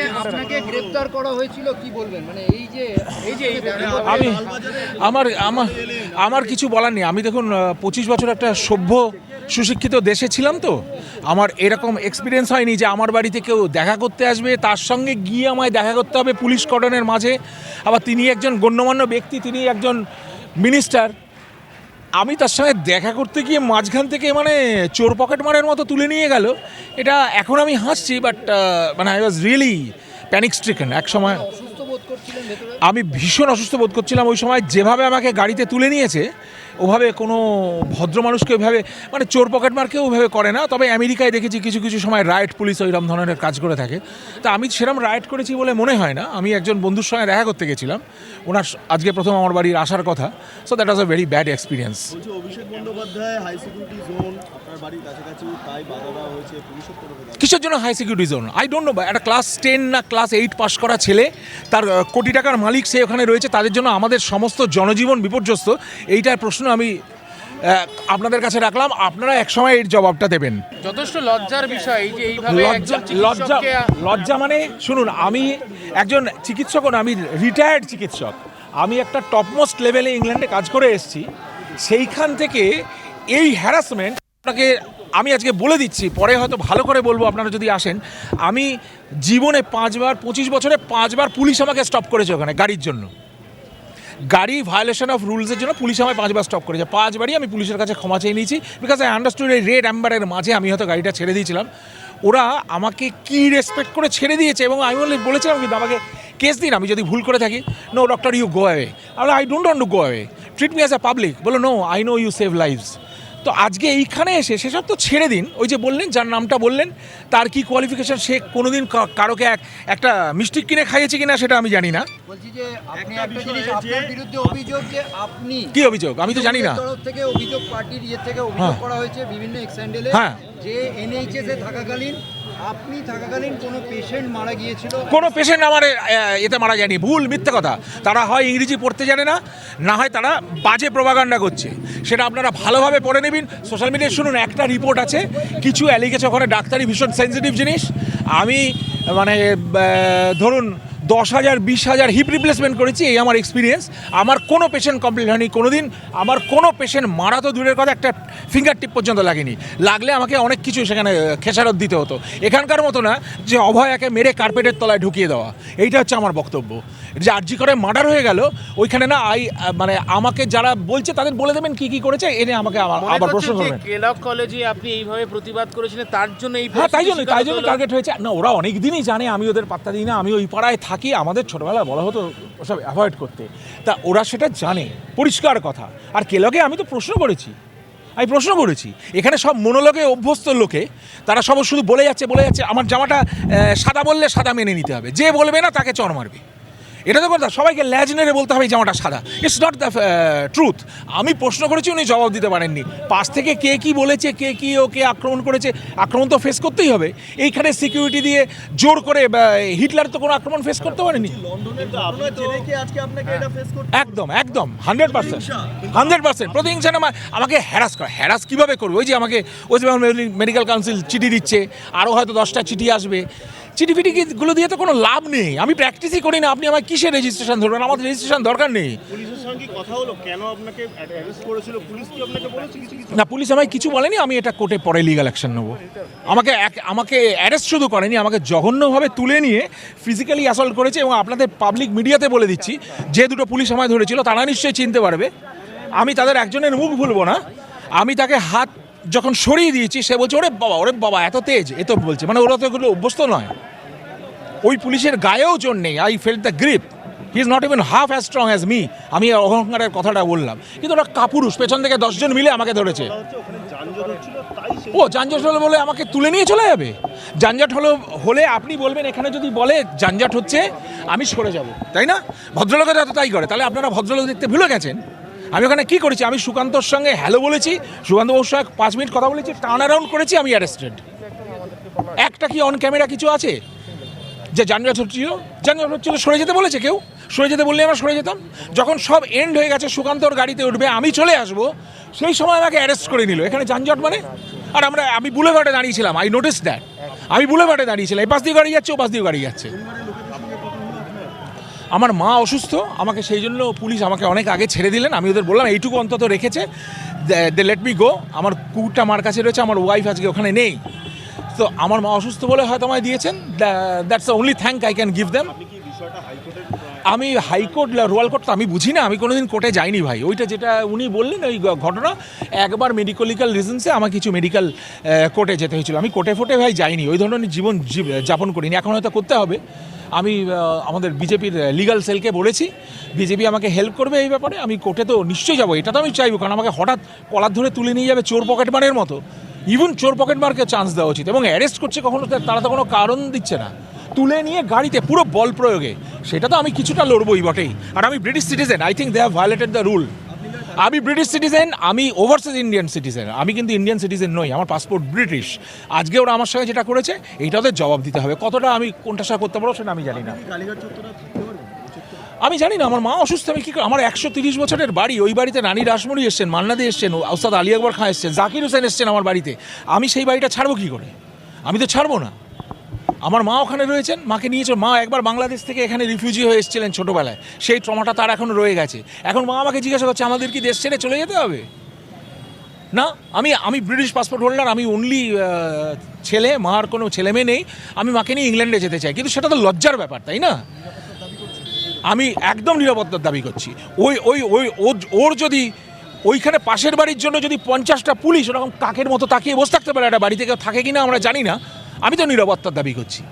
আপনাকে আপনাকে গ্রেফতার করা হয়েছিল কি বলবেন? মানে এই যে এই যে আমি আমার আমার আমার কিছু বলার নেই। আমি দেখুন পঁচিশ বছর একটা সভ্য সুশিক্ষিত দেশে ছিলাম তো। আমার এরকম এক্সপিরিয়েন্স হয়নি যে আমার বাড়িতে কেউ দেখা করতে আসবে তার সঙ্গে গিয়ে আমায় দেখা করতে হবে পুলিশ কর্ডনের মাঝে। আবার তিনি একজন গণ্যমান্য ব্যক্তি তিনি একজন মিনিস্টার আমি তার সঙ্গে দেখা করতে গিয়ে মাঝখান থেকে মানে চোর পকেট মারের মতো তুলে নিয়ে গেল। এটা এখন আমি হাসছি বাট মানে I was really panic stricken এক সময় আমি ভীষণ অসুস্থ বোধ করছিলাম। ওই সময় যেভাবে আমাকে গাড়িতে তুলে নিয়েছে ওভাবে কোনো ভদ্র মানুষকে ওইভাবে মানে চোর পকেট মারকেও ওইভাবে করে না। তবে আমেরিকায় দেখেছি কিছু কিছু সময় রাইট পুলিশ ওইরকম ধরনের কাজ করে থাকে। তা আমি সেরকম রাইট করেছি বলে মনে হয় না। আমি একজন বন্ধুর সঙ্গে দেখা করতে গেছিলাম। ওনার আজকে প্রথম আমার বাড়ির আসার কথা। So that was a very bad experience. কিসের জন্য high security zone I don't know একটা ক্লাস টেন না ক্লাস এইট পাস করা ছেলে তার কোটি টাকার মালিক সে ওখানে রয়েছে। তাদের জন্য আমাদের সমস্ত জনজীবন বিপর্যস্ত। এইটার প্রশ্ন আমি আপনাদের কাছে রাখলাম। আপনারা একসময় এর জবাবটা দেবেন। যথেষ্ট লজ্জার বিষয় এই যে এইভাবে লজ্জা লজ্জা লজ্জা মানে শুনুন আমি একজন চিকিৎসক না আমি রিটায়ার্ড চিকিৎসক। আমি একটা টপমোস্ট লেভেলে ইংল্যান্ডে কাজ করে এসেছি। সেইখান থেকে এই হ্যারাসমেন্ট আপনাকে আমি আজকে বলে দিচ্ছি পরে হয়তো ভালো করে বলব আপনারা যদি আসেন। আমি জীবনে পাঁচবার পঁচিশ বছরে পাঁচবার পুলিশ আমাকে স্টপ করেছে ওখানে গাড়ির জন্য। গাড়ি ভায়োলেশন অফ রুলসের জন্য পুলিশ আমায় পাঁচবার স্টপ করেছে। পাঁচবারই আমি পুলিশের কাছে ক্ষমা চেয়ে নিয়েছি। বিকজ আই আন্ডারস্টুড এই রেড অ্যাম্বারের মাঝে আমি হয়তো গাড়িটা ছেড়ে দিয়েছিলাম। ওরা আমাকে কি রেসপেক্ট করে ছেড়ে দিয়েছে এবং আমি বলে বলেছিলাম কিন্তু আমাকে কেস দিন, আমি যদি ভুল করে থাকি no doctor you go away I don't want to go away treat me as a public বলো no I know you save lives তো আজকে এইখানে এসে সেসব তো ছেড়ে দিন ওই যে বললেন যার নামটা বললেন তার কি কোয়ালিফিকেশন সে কোনোদিন কারোকে এক একটা মিষ্টি কিনে খাইয়েছে কিনা সেটা আমি জানি না বলছি যে আপনি একটা একটা জিনিস আপনার বিরুদ্ধে অভিযোগ যে আপনি কি অভিযোগ আমি তো জানি না তরফ থেকে অভিযোগ পার্টির ইয়ে থেকে অভিযোগ হ্যাঁ। করা হয়েছে বিভিন্ন এক্সেন্ডেলে হ্যাঁ। যে এনএইচএস এ থাকাকালীন আপনি থাকাকালীন কোনো পেশেন্ট মারা গিয়েছিল? কোনো পেশেন্ট আমার এতে মারা যায়নি। ভুল, মিথ্যা কথা। তারা হয় ইংরেজি পড়তে জানে না না হয় তারা বাজে প্রবাগান্ডা করছে। সেটা আপনারা ভালোভাবে পড়ে নেবেন। সোশ্যাল মিডিয়ায় শুনুন, একটা রিপোর্ট আছে। কিছু অ্যালিগেছে ওখানে ডাক্তারি ভীষণ সেন্সিটিভ জিনিস। আমি মানে ধরুন দশ হাজার, বিশ হাজার হিপ রিপ্লেসমেন্ট করেছি, এই আমার এক্সপিরিয়েন্স আমার কোনো পেশেন্ট কমপ্লিট হয়নি কোনো দিন আমার কোনো পেশেন্ট মারা তো দূরের কথা, একটা ফিঙ্গার টিপ পর্যন্ত লাগেনি। লাগলে আমাকে অনেক কিছু সেখানে খেসারত দিতে হতো। এখানকার মতো না যে অভয়াকে মেরে কার্পেটের তলায় ঢুকিয়ে দেওয়া। এইটা হচ্ছে আমার বক্তব্য। যে আর্জি করে মার্ডার হয়ে গেল ওইখানে না আই মানে আমাকে যারা বলছে তাদের বলে দেবেন কি কি করেছে এনে আমাকে আবার প্রশ্ন করবেন। কেলক কলেজে আপনি এইভাবে প্রতিবাদ করেছিলেন তার জন্য এই হ্যাঁ তাই জন্য তাই জন্য টার্গেট হয়েছে। না ওরা অনেক দিনই জানে আমি ওদের পাত্তা দিই না আমি ওই পাড়ায় থাকি আমাদের ছোটবেলায় বলা হতো ওসব অ্যাভয়েড করতে। তা ওরা সেটা জানে পরিষ্কার কথা। আর কেলকে আমি তো প্রশ্ন করেছি আমি প্রশ্ন করেছি। এখানে সব মনোলগে অভ্যস্ত লোকে তারা সব শুধু বলে যাচ্ছে বলে যাচ্ছে আমার জামাটা সাদা বললে সাদা মেনে নিতে হবে। যে বলবে না তাকে চর মারবে। এটা তো কথা সবাইকে ল্যাজ নেড়ে বলতে হবে জামাটা সাদা। ইটস নট দ্য ট্রুথ আমি প্রশ্ন করেছি উনি জবাব দিতে পারেননি। পাশ থেকে কে কি বলেছে কে কি ওকে আক্রমণ করেছে আক্রমণ তো ফেস করতেই হবে। এইখানে সিকিউরিটি দিয়ে জোর করে বা, হিটলার তো কোনো আক্রমণ ফেস করতে পারেনি। লন্ডনের ঘটনা জেনে কি আজকে আপনাকে এটা ফেস করতে একদম একদম হান্ড্রেড পার্সেন্ট হান্ড্রেড পার্সেন্ট প্রতিহিংসা না আমাকে হ্যারাস করে। হ্যারাস কীভাবে করবে? ওই যে আমাকে ওয়েস্ট বেঙ্গল মেডিকেল কাউন্সিল চিঠি দিচ্ছে আরও হয়তো দশটা চিঠি আসবে। চিঠি ফিটিগুলো দিয়ে তো কোনো লাভ নেই? আমি প্র্যাকটিসই করি না। আপনি আমার কিসের রেজিস্ট্রেশন ধরবেন? আমার রেজিস্ট্রেশন দরকার নেই। না পুলিশ আমায় কিছু বলেনি। আমি এটা কোর্টে পরে লিগাল অ্যাকশন নেব। আমাকে এক- আমাকে অ্যারেস্ট শুধু করেনি আমাকে জঘন্যভাবে তুলে নিয়ে ফিজিক্যালি অ্যাসল্ট করেছে এবং আপনাদের পাবলিক মিডিয়াতে বলে দিচ্ছি যে দুটো পুলিশ আমায় ধরেছিল তারা নিশ্চয়ই চিনতে পারবে। আমি তাদের একজনের মুখ ভুলবো না। আমি তাকে হাত যখন সরিয়ে দিয়েছি, সে বলছে, ওরে বাবা ওরে বাবা, এত তেজ। এ তো বলছে মানে ওরা তো এগুলো অভ্যস্ত নয়। ওই পুলিশের গায়েও জোর নেই। I fell the grip he is not even half as strong as me আমি অহংকারের কথাটা বললাম। কিন্তু ওরা কাপুরুষ, পেছন থেকে দশজন মিলে আমাকে ধরেছে। ও, যানজট হলো বলে আমাকে তুলে নিয়ে চলে যাবে? যানজট হলো, হলে আপনি বলবেন, এখানে যদি বলে যানজট হচ্ছে, আমি সরে যাব। তাই না? ভদ্রলোকেরা তো তাই করে। তাহলে আপনারা ভদ্রলোক দেখতে ভুলে গেছেন। আমি ওখানে কি করেছি? আমি সুকান্তর সঙ্গে হ্যালো বলেছি। সুকান্ত বাবুর সঙ্গে পাঁচ মিনিট কথা বলেছি। টার্ন অ্যারাউন্ড করেছি, আমি অ্যারেস্টেড একটা কি অন ক্যামেরা কিছু আছে? যে যানজট হচ্ছিল যানজট হচ্ছিল সরে যেতে বলেছে কেউ? সরে যেতে বললে আমরা সরে যেতাম। যখন সব এন্ড হয়ে গেছে, সুকান্তর গাড়িতে উঠবে, আমি চলে আসব। সেই সময় আমাকে অ্যারেস্ট করে নিল। এখানে যানজট মানে? আর আমরা, আমি বুলেভার্ডে দাঁড়িয়েছিলাম আই নোটিস দ্যাট আমি বুলেভার্ডে দাঁড়িয়েছিলাম এই পাশ দিয়ে গাড়ি যাচ্ছে, ও পাশ দিয়ে গাড়ি যাচ্ছে। আমার মা অসুস্থ আমাকে সেই জন্য পুলিশ আমাকে অনেক আগে ছেড়ে দিলেন। আমি ওদের বললাম এইটুকু অন্তত রেখেছে। দে লেট মি গো আমার কুকুরটা আমার কাছে রয়েছে আমার ওয়াইফ আজকে ওখানে নেই। তো আমার মা অসুস্থ বলে হয়তো আমায় দিয়েছেন। That's the only thank I can give them আমি হাইকোর্ট রোয়াল কোর্ট তো আমি বুঝি না আমি কোনোদিন কোর্টে যাইনি ভাই। ওইটা যেটা উনি বললেন ওই ঘটনা একবার মেডিকোলিক্যাল রিজনসে আমার কিছু মেডিকেল কোর্টে যেতে হয়েছিল। আমি কোর্টে ফোটে ভাই যাইনি ওই ধরনের জীবন জীব- যাপন করিনি। এখন হয়তো করতে হবে। আমি আমাদের বিজেপির লিগাল সেলকে বলেছি, বিজেপি আমাকে হেল্প করবে এই ব্যাপারে, আমি কোর্টে তো নিশ্চয়ই যাব, এটা তো আমি চাইব, কারণ আমাকে হঠাৎ কলার ধরে তুলে নিয়ে যাবে চোর পকেটমারের মতো। ইভেন চোর পকেটমারকে চান্স দেওয়া উচিত, এবং অ্যারেস্ট করছে কখনো তারা তো কোনো কারণ দিচ্ছে না। তুলে নিয়ে গাড়িতে, পুরো বল প্রয়োগে, সেটা তো আমি কিছুটা লড়বই বটেই, আর আমি British citizen I think they have violated the rule আমি ব্রিটিশ সিটিজেন আমি ওভারসিজ ইন্ডিয়ান সিটিজেন আমি কিন্তু ইন্ডিয়ান সিটিজেন নই, আমার পাসপোর্ট ব্রিটিশ আজকে ওরা আমার সঙ্গে যেটা করেছে এইটা ওদের জবাব দিতে হবে। কতটা আমি কোনটা সাথে করতে পারব সেটা আমি জানি না। আমি জানি না, আমার মা অসুস্থ, আমি কী আমার একশো তিরিশ বছরের বাড়ি, ওই বাড়িতে রানী রাসমণি এসছেন মান্নাদি এসছেন, ওস্তাদ আলী আকবর খাঁ এসছেন, জাকির হোসেন এসছেন আমার বাড়িতে। আমি সেই বাড়িটা ছাড়বো কী করে? আমি তো ছাড়বো না। আমার মা ওখানে রয়েছেন, মাকে নিয়েছে মা একবার বাংলাদেশ থেকে এখানে রিফিউজি হয়ে এসেছিলেন ছোটোবেলায়। সেই ট্রমাটা তার এখন রয়ে গেছে। এখন মা আমাকে জিজ্ঞাসা করছে, আমাদের কি দেশ ছেড়ে চলে যেতে হবে? না, আমি আমি ব্রিটিশ পাসপোর্ট হোল্ডার আমি অনলি ছেলে, মার কোনো ছেলে মেয়ে নেই। আমি মাকে নিয়ে ইংল্যান্ডে যেতে চাই। কিন্তু সেটা তো লজ্জার ব্যাপার, তাই না? আমি একদম নিরাপত্তার দাবি করছি। ওই ওই ওই ওর- যদি ওইখানে পাশের বাড়ির জন্য যদি পঞ্চাশটা পুলিশ, ওরকম কাকের মতো তাকিয়ে বসে থাকতে পারে, একটা বাড়িতে কেউ থাকে কিনা আমরা জানি না। আমি তো নিরাপত্তার দাবি করছি।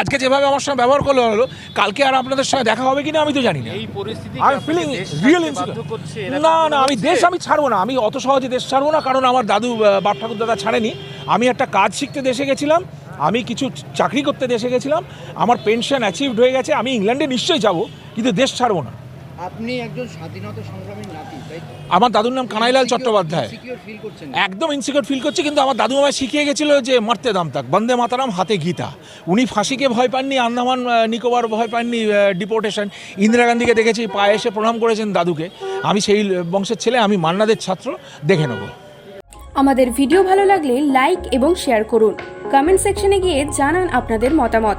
আজকে যেভাবে আমার সঙ্গে ব্যবহার করল হলো কালকে আর আপনাদের সঙ্গে দেখা হবে কিনা আমি তো জানি না। এই পরিস্থিতি আমি ফিলিং রিয়েল না না আমি দেশ আমি ছাড়বো না আমি অত সহজে দেশ ছাড়বো না কারণ আমার দাদু বাপ ঠাকুর দাদা ছাড়েনি। আমি একটা কাজ শিখতে দেশে গেছিলাম আমি কিছু চাকরি করতে দেশে গেছিলাম আমার পেনশন অ্যাচিভড হয়ে গেছে আমি ইংল্যান্ডে নিশ্চয়ই যাব কিন্তু দেশ ছাড়বো না। আপনি একজন স্বাধীনতা সংগ্রামীর নাতি? আমার দাদুর নাম কানাইলাল চট্টোপাধ্যায়। একদম ইনসিকিউর ফিল করছি কিন্তু আমার দাদু আমায় শিখিয়ে গেছিল যে মারতে দাম তাক। বন্দে মাতারাম হাতে গীতা। উনি ফাঁসিকে ভয় পাননি আন্দামান নিকোবর ভয় পাননি ডিপোর্টেশন ইন্দিরা গান্ধীকে দেখেছি পায়ে এসে প্রণাম করেছেন দাদুকে। আমি সেই বংশের ছেলে আমি মান্নাদের ছাত্র দেখে নেব। আমাদের ভিডিও ভালো লাগলে লাইক এবং শেয়ার করুন। কমেন্ট সেকশনে গিয়ে জানান আপনাদের মতামত।